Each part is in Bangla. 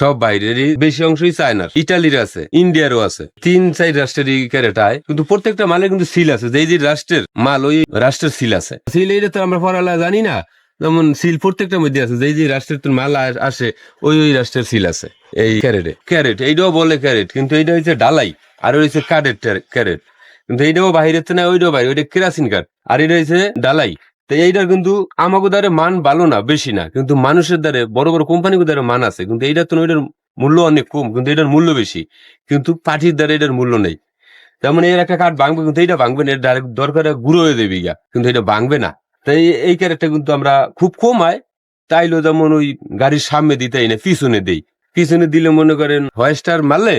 সব বাইরেরই বেশি অংশই চায়নার। ইটালির আছে, ইন্ডিয়ারও আছে। তিন, চার রাষ্ট্রেরই ক্যারেট আয়। কিন্তু প্রত্যেকটা মালে কিন্তু সিল আছে। যেই যে রাষ্ট্রের মাল, ওই রাষ্ট্রের সিল আছে। সিল এইটা তো আমরা পড়ালা জানি না। যেমন সিল প্রত্যেকটার মধ্যে আছে। যেই যে রাষ্ট্রের মাল আসে ওই ওই রাষ্ট্রের সিল আছে এই ক্যারেটে। ক্যারেট, এইটাও বলে ক্যারেট, কিন্তু এইটা হচ্ছে ডালাই আর হচ্ছে কার্ডেট ক্যারেট। কিন্তু এইটাও বাহিরের তো না, ওইটাও বাইরে ওইটা কেরাসিন কার্ড। আর এটা হচ্ছে ডালাই। তো এইটার কিন্তু আমাকে দ্বারে মান ভালো না, বেশি না। কিন্তু মানুষের দ্বারে, বড় বড় কোম্পানির দ্বারা মান আছে। কিন্তু এইটার তো এটার মূল্য অনেক কম, কিন্তু এটার মূল্য বেশি। কিন্তু পার্টির দ্বারা এটার মূল্য নেই। যেমন এর একটা কাঠ ভাঙবে, কিন্তু এইটা ভাঙবে না ডাইরেক্ট দরকারে গুঁড়ো হয়ে দেবে গা কিন্তু এটা ভাঙবে না। তাই এই ক্যারেটটা কিন্তু আমরা খুব কম হয়। তাইলো যেমন ওই গাড়ির সামনে দিতেই না, পিছনে দেই। পিছনে দিলে মনে করেন হয়েস্টার মারলে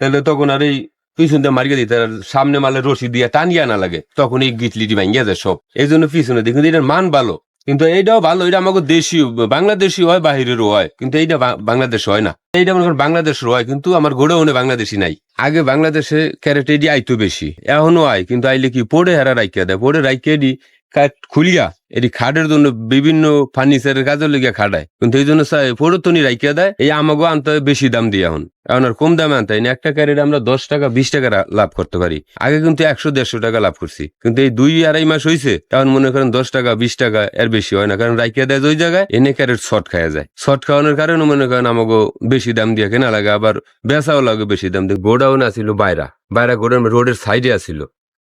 তাহলে তখন আর এই পিছন দিয়ে মারিয়ে দিতে সামনে মালে রশি দিয়ে টানিয়া না লাগে তখন এই গিটলিটি ভাঙিয়া যায় সব। এই জন্য পিছনে কিন্তু এটার মান ভালো। কিন্তু এইটাও ভালো, এটা আমাকে দেশীয় বাংলাদেশি হয়, বাহিরেরও হয়। কিন্তু এইটা বাংলাদেশ হয় না। এইটা মনে বাংলাদেশের হয়, কিন্তু আমার গোডাউনে বাংলাদেশি নাই। আগে বাংলাদেশে ক্যারেট এডি আইতো বেশি এখনও আয়, কিন্তু আইলে কি, পড়ে হেরা রাইকিয়া দেয়, পড়ে রাইকিয়া দি কাঠ খুলিয়া, এটি খাটের জন্য বিভিন্ন ফার্নিচারের কাজের লেগে খাটায়। কিন্তু এই জন্য পড়ে তো নি রাইকিয়া দেয়, এই আমাগো আনতে হয় বেশি দাম দিয়ে এখন। এখন আর কম দামে আনতে হয় একটা ক্যারেট আমরা দশ টাকা, বিশ টাকা লাভ করতে পারি। আগে কিন্তু একশো, দেড়শো টাকা লাভ করছি। কিন্তু এই দুই আড়াই মাস হয়েছে এখন মনে করেন দশ টাকা, বিশ টাকা এর বেশি হয় না। কারণ রাইকিয়া দেয় ওই জায়গায়, এনে ক্যারেট শর্ট খাওয়া যায়। শর্ট খাওয়ানোর কারণে মনে করেন আমাকে বেশি দাম দিয়ে কেনা লাগে, আবার বেচাও লাগে বেশি দাম দিয়ে। গোডাউন আসিল বাইরা। বাইরা গোডাউন, রোডের সাইডে আসিল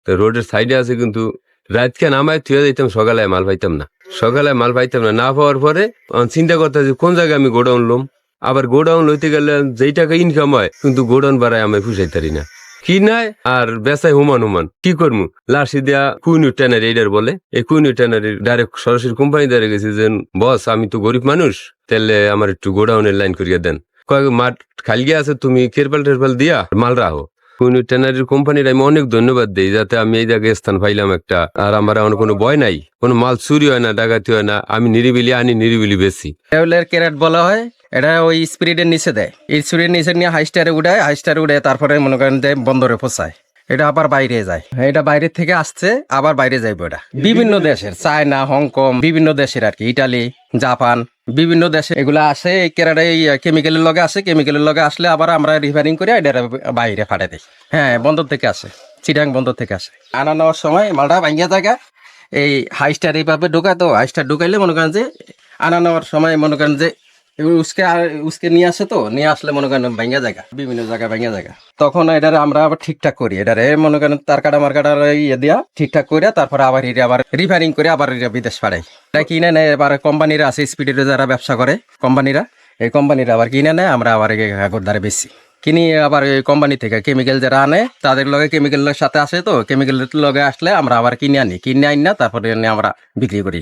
তো রোডের সাইডে আছে কিন্তু রাতকে নামায় থুয়ে দিতাম সকালে মাল পাইতাম না। সকালে মাল পাইতাম না না পাওয়ার পরে চিন্তা করতে যে কোন জায়গায় আমি গোডাউন লম। আবার গোডাউন লইতে গেলে যেই টাকা ইনকাম হয়, কিন্তু গোডাউন বাড়ায় আমি ফুসাই পারি না। কি নাই আর বেচাই হুমান হুমান, কি করব লাসি দিয়া কুইনু ট্যানারি এইটার বলে, এই কুইনু ট্যানারি ডাইরেক্ট সরাসরি কোম্পানি দ্বারা গেছে যে, বস, আমি তো গরিব মানুষ তাহলে আমার একটু গোডাউনের লাইন করিয়া দেন। কয়েক মাঠ খালি আছে, তুমি কেরপাল টেরপাল দিয়া মাল রাখো কুইনু ট্যানারির কোম্পানির আমি অনেক ধন্যবাদ দিই, যাতে আমি এই জায়গায় স্থান পাইলাম একটা। আর আমার এখন কোনো ভয় নাই, কোনো মাল চুরি হয় না, ডাকাতি হয় না, আমি নিরিবিলি আনি, নিরিবিলি বেশি ক্যারেট বলা হয়, এটা ওই স্পিরিটের নিচে দেয়। এই স্পিরিটের নিচে নিয়ে হাই স্টারে উঠায় হাই স্টারে উঠে তারপরে মনে করেন যে বন্দরে পৌঁছায়। এটা আবার বাইরে যায়। এটা বাইরে থেকে আসছে, আবার বাইরে যাইবে এটা। বিভিন্ন দেশের, চায়না, হংকং, বিভিন্ন দেশের আর কি, ইটালি, জাপান বিভিন্ন দেশে এগুলো আসে, এই কেরাটা এই কেমিক্যালের লগে আসে কেমিক্যালের লগে আসলে আবার আমরা রিফারিং করে এটা বাইরে ফাটে দিই হ্যাঁ বন্দর থেকে আসে, চিটাং বন্দর থেকে আসে। আনা নেওয়ার সময় মালটা ভাঙিয়া থাকে, এই হাইস্টার এইভাবে ঢোকায় তো হাইস্টার ঢুকাইলে মনে করেন যে, আনা নেওয়ার সময় মনে করেন যে উসকে উসকে নিয়ে আসে তো, নিয়ে আসলে মনে করেন ভাঙ্গা জায়গা, বিভিন্ন জায়গায় ভাঙ্গা জায়গা। তখন এটারে আমরা আবার ঠিকঠাক করি, এটারে মনে করেন তার কাটা মার কাটার ইয়ে দিয়া ঠিকঠাক করে তারপরে আবার এটা আবার রিফারিং করে আবার এটা বিদেশ পাঠাই এটা কিনে নেয় এবার কোম্পানিরা আছে স্পিডের যারা ব্যবসা করে কোম্পানিরা এই কোম্পানিরা আবার কিনে নেয়, আমরা আবার আগর দ্বারা বেশি কিনি আবার এই কোম্পানি থেকে কেমিক্যাল যারা আনে, তাদের লগে কেমিক্যালের সাথে আসে তো কেমিক্যালের লগে আসলে আমরা আবার কিনে আনি। কিনে আনি না, তারপরে আমরা বিক্রি করি।